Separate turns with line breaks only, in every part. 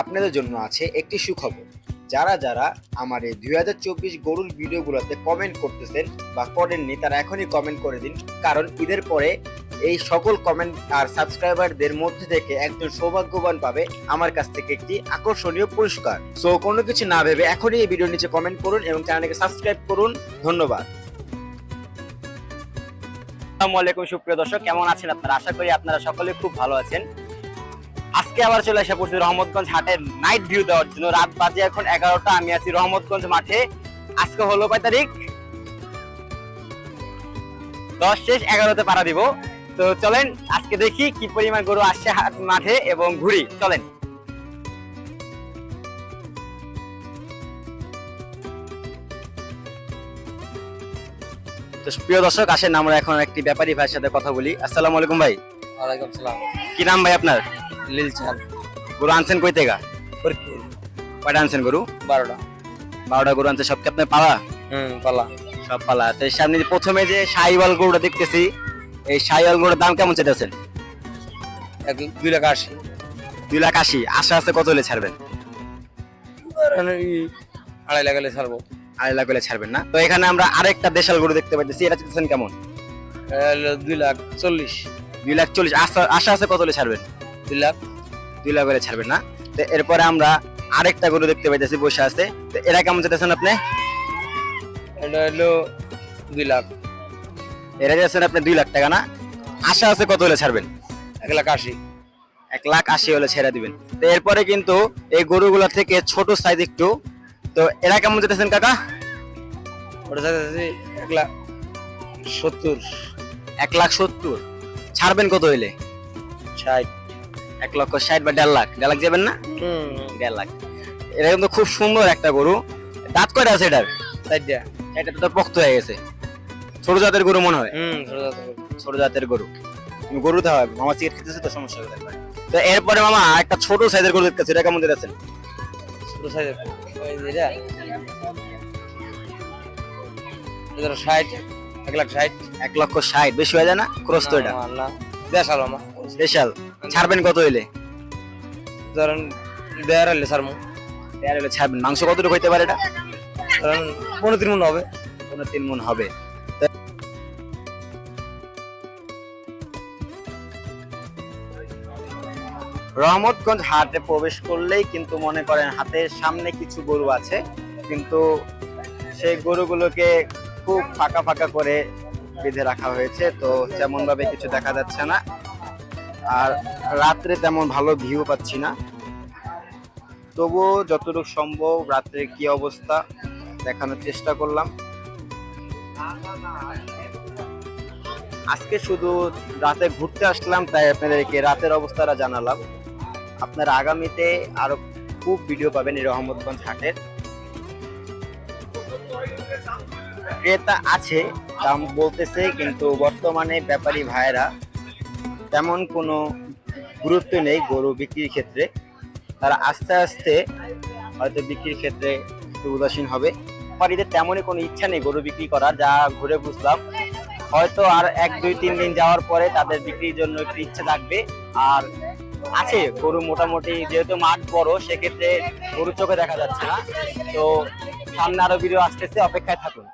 আপনাদের জন্য আছে একটি সুখবর। যারা যারা আমার এই দুই হাজার চব্বিশ গরুর ভিডিওগুলোতে কমেন্ট করতেছেন বা করেননি, তারা এখনই কমেন্ট করে দিন। কারণ ঈদের পরে এই সকল কমেন্ট আর সাবস্ক্রাইবারদের মধ্যে থেকে একজন সৌভাগ্যবান পাবে আমার কাছ থেকে একটি আকর্ষণীয় পুরস্কার। সো কোনো কিছু না ভেবে এখনই এই ভিডিওর নিচে কমেন্ট করুন এবং চ্যানেলকে সাবস্ক্রাইব করুন। ধন্যবাদ। আসসালামু আলাইকুম সুপ্রিয় দর্শক, কেমন আছেন আপনারা? আশা করি আপনারা সকলে খুব ভালো আছেন। আজকে আবার চলে এসে পড়ছি রহমতগঞ্জ হাটের নাইট ভিউ দেওয়ার জন্য। রাত বাজে এখন এগারোটা আমি আছি রহমতগঞ্জ মাঠে। আজকে হলো কয় তারিখ? দশ শেষ এগারোতে পাড়া দিব। তো চলেন আজকে দেখি কি পরিমাণ গরু আসছে হাট মাঠে এবং ঘুরি। চলেন। তো প্রিয় দর্শক আসেন আমরা এখন একটি ব্যাপারী ভাইয়ের সাথে কথা বলি। আসসালামু আলাইকুম ভাই।
ওয়ালাইকুম সালাম।
কি নাম ভাই আপনার?
লিল চাল
গরু আনছেন কই থেকে? কয়টা আনছেন গরু?
বারোটা।
বারোটা গরু আনছে সব কি আপনার পালা?
হুম পালা।
সব পালা। তো সামনে যে প্রথমে যে সাইওয়াল গরুটা দেখতেছি এই সাইওয়াল গরুর দাম কেমন চেয়েছেন
এক দুই লাখ আশি।
দুই লাখ আশি। আশা আছে কত হলে ছাড়বেন?
আড়াই লাখ হলে ছাড়বো।
আড়াই লাখ হলে ছাড়বেন না। তো এখানে আমরা আরেকটা দেশাল গরু দেখতে পাচ্ছি এটা চেয়েছেন কেমন?
দুই লাখ চল্লিশ।
দুই লাখ চল্লিশ। আশা আশা আছে কত হলে ছাড়বেন?
দুই লাখ
দুই লাখ হলে ছাড়বেন না। তো এরপরে আমরা আরেকটা গরু দেখতে পাইতেছি বসে আছে। তো এরা কেমন চেয়েছেন আপনি?
এটা হলো দুই লাখ।
এরা চেয়েছেন আপনি দুই লাখ টাকা না? আশা আছে কত হলে ছাড়বেন?
এক লাখ আশি।
এক লাখ আশি হলে ছেড়ে দিবেন। তো এরপরে কিন্তু এই গরুগুলা থেকে ছোট সাইজ একটু। তো এরা কেমন যেতেছেন কাকা?
ওটা চাইতেছি এক লাখ সত্তর।
এক লাখ সত্তর। ছাড়বেন কত হইলে?
ষাট।
এক লক্ষ ষাট বা দেড় লাখ। দেড় লাখ যাবেন না? দেড় লাখ। এটা কিন্তু খুব সুন্দর একটা গরু। দাঁত কয়টা আছে এটার?
চারটা।
এটা তো পোক্ত হয়ে গেছে। ছোট জাতের গরু মনে হয়।
ছোট জাতের গরু।
তুমি গরু তো হয় মামা সিগারেট খেতেছে তো সমস্যা হবে। তো এরপরে মামা একটা ছোট সাইজের গরু দেখতেছে। এটা কেমন দিতেছেন?
ছোট সাইজের ষাট এক লাখ ষাট।
এক লক্ষ ষাট। বেশি হয়ে যায় না? ক্রস তো এটা।
না, আমার
স্পেশাল ছাড়বেন কত হইলে?
ধরেন দেড় হলে ছাড়বো।
দেড় হলে ছাড়বেন। মাংস কতটুকু হইতে পারে এটা?
ধরেন পনেরো তিন মন হবে।
কোনো তিন মন হবে। রহমতগঞ্জ হাটে প্রবেশ করলেই কিন্তু মনে করেন হাতের সামনে কিছু গরু আছে। কিন্তু সেই গরুগুলোকে খুব ফাঁকা ফাঁকা করে বেঁধে রাখা হয়েছে, তো তেমন ভাবে কিছু দেখা যাচ্ছে না। আর রাত্রে তেমন ভালো ভিউ পাচ্ছি না। তবুও যতটুকু সম্ভব রাত্রে কি অবস্থা দেখানোর চেষ্টা করলাম। আজকে শুধু রাতে ঘুরতে আসলাম, তাই আপনাদেরকে রাতের অবস্থাটা জানালাম। আপনারা আগামীতে আরও খুব ভিডিও পাবেন এই রহমতগঞ্জ হাটের। ক্রেতা আছে, দাম বলতেছে, কিন্তু বর্তমানে ব্যাপারী ভাইয়েরা তেমন কোনো গুরুত্ব নেই গরু বিক্রির ক্ষেত্রে। তারা আস্তে আস্তে হয়তো বিক্রির ক্ষেত্রে একটু উদাসীন হবে। ব্যাপারীদের তেমনই কোনো ইচ্ছা নেই গরু বিক্রি করার, যা ঘুরে বুঝলাম। হয়তো আর এক, দুই, তিন দিন যাওয়ার পরে তাদের বিক্রির জন্য একটু ইচ্ছে থাকবে। আর আছে, গরু মোটামুটি যেহেতু মাঠ বড়, সেক্ষেত্রে গরু চোখে দেখা যাচ্ছে না। তো সামনে আরও ভিডিও আসতেছে, অপেক্ষায় থাকুন।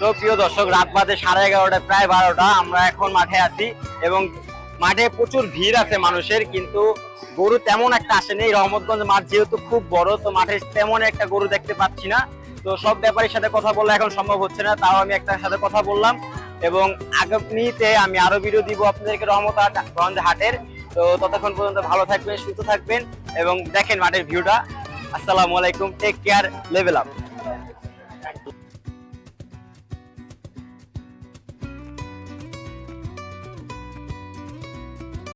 তো প্রিয় দর্শক, রাত বাদে সাড়ে এগারোটা প্রায় বারোটা। আমরা এখন মাঠে আছি। এবং মাঠে প্রচুর ভিড় আছে মানুষের, কিন্তু গরু তেমন একটা আসেনি। রহমতগঞ্জ মাঠ যেহেতু খুব বড়, তো মাঠে তেমন একটা গরু দেখতে পাচ্ছি না। তো সব ব্যাপারের সাথে কথা বলা এখন সম্ভব হচ্ছে না, তাও আমি একটা সাথে কথা বললাম। এবং আগামীতে আমি আরও ভিডিও দিব আপনাদেরকে রহমতগঞ্জ হাটের। তো ততক্ষণ পর্যন্ত ভালো থাকবেন, সুস্থ থাকবেন এবং দেখেন মাঠের ভিউটা আসসালামু আলাইকুম টেক কেয়ার লেভেল আপ